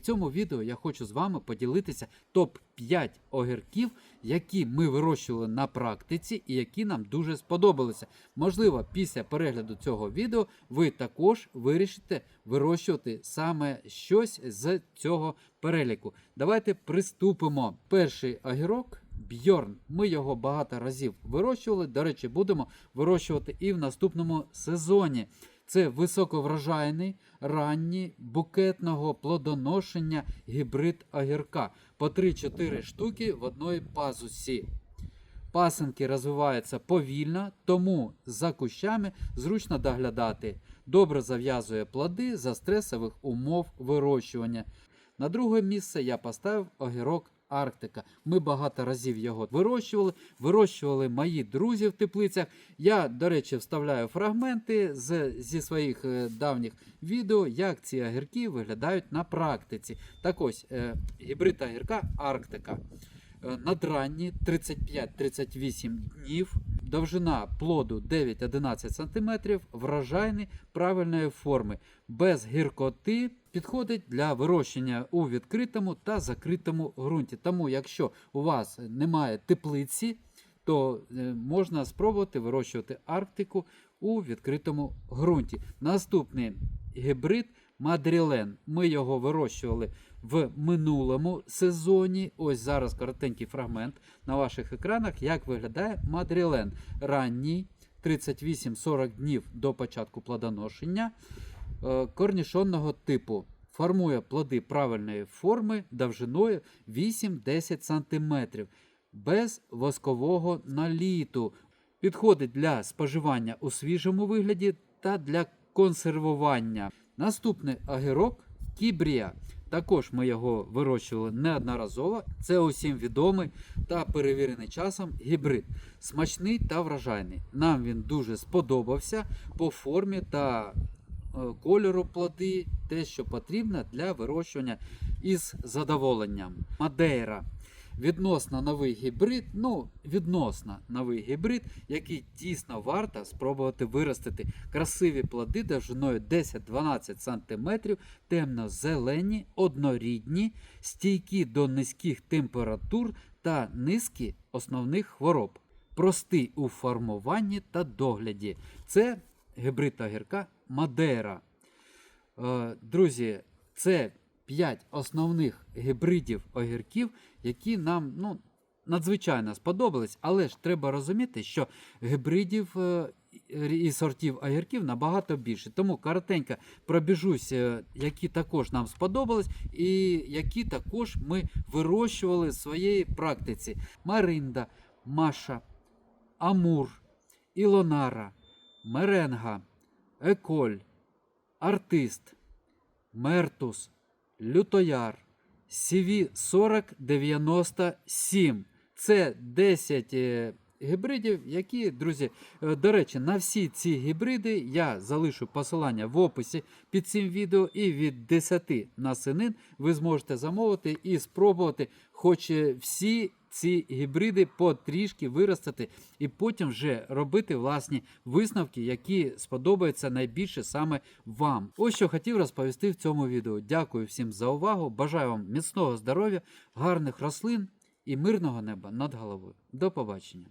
В цьому відео я хочу з вами поділитися топ-5 огірків, які ми вирощували на практиці і які нам дуже сподобалися. Можливо, після перегляду цього відео ви також вирішите вирощувати саме щось з цього переліку. Давайте приступимо. Перший огірок. Бьорн, ми його багато разів вирощували. До речі, будемо вирощувати і в наступному сезоні. Це високоврожайний, ранній, букетного плодоношення гібрид огірка по 3-4 штуки в одної пазусі. Пасинки розвиваються повільно, тому за кущами зручно доглядати. Добре зав'язує плоди за стресових умов вирощування. На друге місце я поставив огірок Арктика. Ми багато разів його вирощували. Вирощували мої друзі в теплицях. Я, до речі, вставляю фрагменти з, зі своїх е, давніх відео, як ці огірки виглядають на практиці. Так ось, е, гібрид огірка Арктика. Е, Надранні 35-38 днів, довжина плоду 9-11 см, врожайний правильної форми, без гіркоти, підходить для вирощення у відкритому та закритому ґрунті. Тому, якщо у вас немає теплиці, то е, можна спробувати вирощувати Арктику у відкритому ґрунті. Наступний гібрид Мадрілен. Ми його вирощували в минулому сезоні. Ось зараз коротенький фрагмент на ваших екранах, як виглядає Мадрілен. Ранній 38-40 днів до початку плодоношення е, корнішонного типу. Формує плоди правильної форми довжиною 8-10 см без воскового наліту. Підходить для споживання у свіжому вигляді та для консервування. Наступний огірок Кібрія. Також ми його вирощували неодноразово. Це усім відомий та перевірений часом гібрид. Смачний та вражайний. Нам він дуже сподобався по формі та е, кольору плоди, те, що потрібно для вирощування із задоволенням. Мадейра. Відносно новий гібрид, ну, відносно новий гібрид, який дійсно варто спробувати виростити. Красиві плоди довжиною 10-12 см, темно-зелені, однорідні, стійкі до низьких температур та низки основних хвороб. Простий у формуванні та догляді. Це гібрид огірка Мадера. Е, Друзі, це 5 основних гібридів огірків, які нам ну, надзвичайно сподобались. Але ж треба розуміти, що гібридів е, і сортів огірків набагато більше. Тому коротенько пробіжусь, е, які також нам сподобались, і які також ми вирощували в своїй практиці: Маринда, Маша, Амур, Ілонара, Меренга, Еколь, Артист, Мертус, Лютояр, CV 4097. Це 10 е, гібридів, які, друзі, е, до речі, на всі ці гібриди я залишу посилання в описі під цим відео. І від 10 насенин ви зможете замовити і спробувати, хоч всі ці гібриди потрішки виростити, і потім вже робити власні висновки, які сподобаються найбільше саме вам. Ось що хотів розповісти в цьому відео. Дякую всім за увагу. Бажаю вам міцного здоров'я, гарних рослин і мирного неба над головою. До побачення!